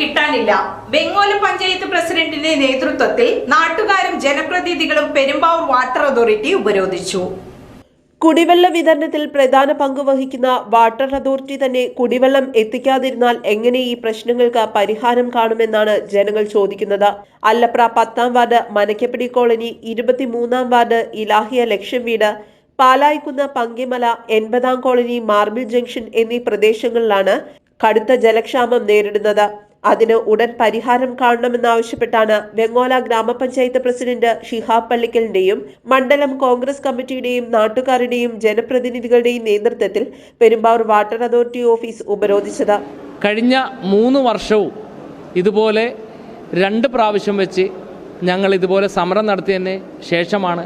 കിട്ടാനില്ല. വെങ്ങോല പഞ്ചായത്ത് പ്രസിഡന്റിന്റെ നേതൃത്വത്തിൽ നാട്ടുകാരും ജനപ്രതിനിധികളും പെരുമ്പാവൂർ വാട്ടർ അതോറിറ്റി ഉപരോധിച്ചു. കുടിവെള്ള വിതരണത്തിൽ പ്രധാന പങ്ക് വഹിക്കുന്ന വാട്ടർ അതോറിറ്റി തന്നെ കുടിവെള്ളം എത്തിക്കാതിരുന്നാൽ എങ്ങനെ ഈ പ്രശ്നങ്ങൾക്ക് പരിഹാരം കാണുമെന്നാണ് ജനങ്ങൾ ചോദിക്കുന്നത്. അല്ലപ്ര പത്താം വാർഡ് മനക്കപ്പടി കോളനി ഇരുപത്തിമൂന്നാം വാർഡ് ഇലാഹിയ ലക്ഷ്യം വീട് പാലായിക്കുന്ന പങ്കിമല എൺപതാം കോളനി മാർബിൾ ജംഗ്ഷൻ എന്നീ പ്രദേശങ്ങളിലാണ് കടുത്ത ജലക്ഷാമം നേരിടുന്നത്. അതിന് ഉടൻ പരിഹാരം കാണണമെന്നാവശ്യപ്പെട്ടാണ് വെങ്ങോല ഗ്രാമപഞ്ചായത്ത് പ്രസിഡന്റ് ഷിഹാബ് പള്ളിക്കലിന്റെയും മണ്ഡലം കോൺഗ്രസ് കമ്മിറ്റിയുടെയും നാട്ടുകാരുടെയും ജനപ്രതിനിധികളുടെയും നേതൃത്വത്തിൽ പെരുമ്പാവൂർ വാട്ടർ അതോറിറ്റി ഓഫീസ് ഉപരോധിച്ചത്. കഴിഞ്ഞ മൂന്ന് വർഷവും ഇതുപോലെ രണ്ട് പ്രാവശ്യം വെച്ച് ഞങ്ങൾ ഇതുപോലെ സമരം നടത്തിയതിന് ശേഷമാണ്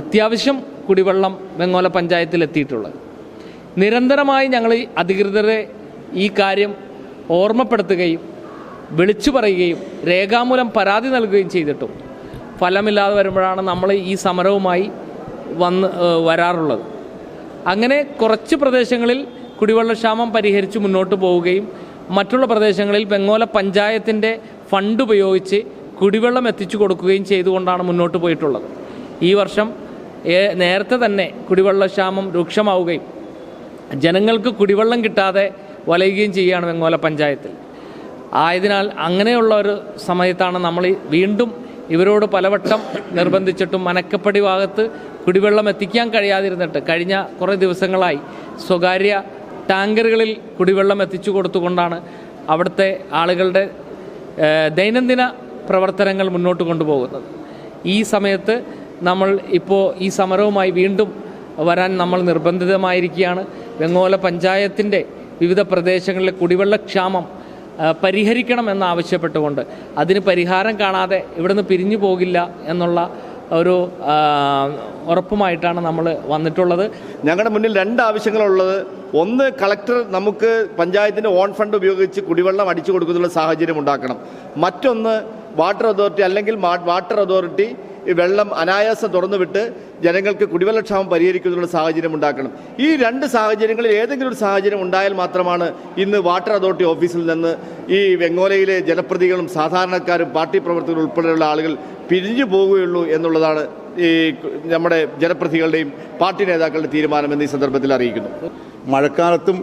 അത്യാവശ്യം കുടിവെള്ളം വെങ്ങോല പഞ്ചായത്തിൽ എത്തിയിട്ടുള്ളത്. നിരന്തരമായി ഞങ്ങൾ അധികൃതരെ ഈ കാര്യം ഓർമ്മപ്പെടുത്തുകയും വിളിച്ചു പറയുകയും രേഖാമൂലം പരാതി നൽകുകയും ചെയ്തിട്ടും ഫലമില്ലാതെ വരുമ്പോഴാണ് നമ്മൾ ഈ സമരവുമായി വന്ന് വരാറുള്ളത്. അങ്ങനെ കുറച്ച് പ്രദേശങ്ങളിൽ കുടിവെള്ളക്ഷാമം പരിഹരിച്ച് മുന്നോട്ട് പോവുകയും മറ്റുള്ള പ്രദേശങ്ങളിൽ ബംഗോല പഞ്ചായത്തിന്റെ ഫണ്ട് ഉപയോഗിച്ച് കുടിവെള്ളം എത്തിച്ചു കൊടുക്കുകയും ചെയ്തുകൊണ്ടാണ് മുന്നോട്ട് പോയിട്ടുള്ളത്. ഈ വർഷം നേരത്തെ തന്നെ കുടിവെള്ളക്ഷാമം രൂക്ഷമാവുകയും ജനങ്ങൾക്ക് കുടിവെള്ളം കിട്ടാതെ വലയുകയും ചെയ്യുകയാണ് ബംഗോല പഞ്ചായത്തിൽ. ആയതിനാൽ അങ്ങനെയുള്ള ഒരു സമയത്താണ് നമ്മൾ വീണ്ടും ഇവരോട് പലവട്ടം നിർബന്ധിച്ചിട്ടും മനക്കപ്പടി ഭാഗത്ത് കുടിവെള്ളം എത്തിക്കാൻ കഴിയാതിരുന്നിട്ട് കഴിഞ്ഞ കുറേ ദിവസങ്ങളായി സ്വകാര്യ ടാങ്കറുകളിൽ കുടിവെള്ളം എത്തിച്ചു കൊടുത്തുകൊണ്ടാണ് അവിടുത്തെ ആളുകളുടെ ദൈനംദിന പ്രവർത്തനങ്ങൾ മുന്നോട്ട് കൊണ്ടുപോകുന്നത്. ഈ സമയത്ത് നമ്മൾ ഇപ്പോൾ ഈ സമരവുമായി വീണ്ടും വരാൻ നമ്മൾ നിർബന്ധിതമായിരിക്കുകയാണ്. വെങ്ങോല പഞ്ചായത്തിന്റെ വിവിധ പ്രദേശങ്ങളിലെ കുടിവെള്ളക്ഷാമം ആ, എന്നാവശ്യപ്പെട്ടുകൊണ്ട് അതിന് പരിഹാരം കാണാതെ ഇവിടുന്ന് പിരിഞ്ഞു പോകില്ല എന്നുള്ള ഒരു ഉറപ്പുമായിട്ടാണ് നമ്മൾ വന്നിട്ടുള്ളത്. ഞങ്ങളുടെ മുന്നിൽ രണ്ട് ആവശ്യങ്ങളുള്ളത്. ഒന്ന് കളക്ടർ നമുക്ക് പഞ്ചായത്തിന്റെ ഓൺ ഫണ്ട് ഉപയോഗിച്ച് കുടിവെള്ളം അടിച്ചു കൊടുക്കുന്നുള്ള സാഹചര്യം ഉണ്ടാക്കണം. മറ്റൊന്ന് വാട്ടർ അതോറിറ്റി അല്ലെങ്കിൽ വാട്ടർ അതോറിറ്റി വെള്ളം അനായാസം തുറന്നുവിട്ട് ജനങ്ങൾക്ക് കുടിവെള്ളക്ഷാമം പരിഹരിക്കുന്നതിനുള്ള സാഹചര്യം ഉണ്ടാക്കണം. ഈ രണ്ട് സാഹചര്യങ്ങളിൽ ഏതെങ്കിലും ഒരു സാഹചര്യം ഉണ്ടായാൽ മാത്രമാണ് ഇന്ന് വാട്ടർ അതോറിറ്റി ഓഫീസിൽ നിന്ന് ഈ വെങ്ങോലയിലെ ജനപ്രതികളും സാധാരണക്കാരും പാർട്ടി പ്രവർത്തകരും ഉൾപ്പെടെയുള്ള ആളുകൾ പിരിഞ്ഞു പോവുകയുള്ളൂ എന്നുള്ളതാണ് ഈ നമ്മുടെ ജനപ്രതികളുടെയും പാർട്ടി നേതാക്കളുടെ തീരുമാനമെന്ന് ഈ സന്ദർഭത്തിൽ അറിയിക്കുന്നു. മഴക്കാലത്തും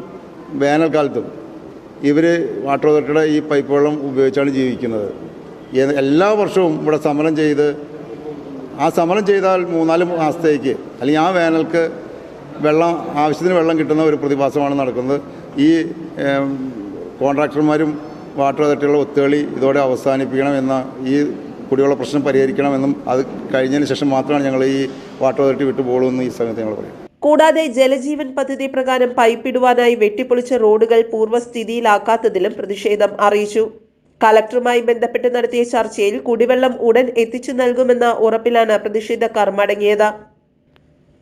വേനൽക്കാലത്തും ഇവർ വാട്ടർ അതോറിറ്റിയുടെ ഈ പൈപ്പ് വെള്ളം ഉപയോഗിച്ചാണ് ജീവിക്കുന്നത്. എല്ലാ വർഷവും ഇവിടെ സമരം ചെയ്ത് ആ സമരം ചെയ്താൽ മൂന്നാൽ മാസത്തേക്ക് അല്ലെങ്കിൽ ആ വേനൽക്ക് വെള്ളം ആവശ്യത്തിന് വെള്ളം കിട്ടുന്ന ഒരു പ്രതിഭാസമാണ് നടക്കുന്നത്. ഈ കോൺട്രാക്ടർമാരും വാട്ടർ അതോറിറ്റിയുള്ള ഒത്തുകളി ഇതോടെ അവസാനിപ്പിക്കണം എന്ന ഈ കുടിവെള്ള പ്രശ്നം പരിഹരിക്കണമെന്നും അത് കഴിഞ്ഞതിന് ശേഷം മാത്രമാണ് ഞങ്ങൾ ഈ വാട്ടർ അതോറിറ്റി വിട്ടു പോകുമെന്ന് ഈ സമയത്ത് ഞങ്ങൾ പറയും. കൂടാതെ ജലജീവൻ പദ്ധതി പ്രകാരം പൈപ്പിടുവാനായി വെട്ടിപ്പൊളിച്ച റോഡുകൾ പൂർവസ്ഥിതിയിലാക്കാത്തതിലും പ്രതിഷേധം അറിയിച്ചു. കളക്ടറുമായി ബന്ധപ്പെട്ട് നടത്തിയ ചർച്ചയിൽ കുടിവെള്ളം ഉടൻ എത്തിച്ചു നൽകുമെന്ന ഉറപ്പിലാണ് പ്രതിഷേധക്കാർ മടങ്ങിയത്.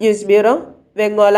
News bureau Vengola.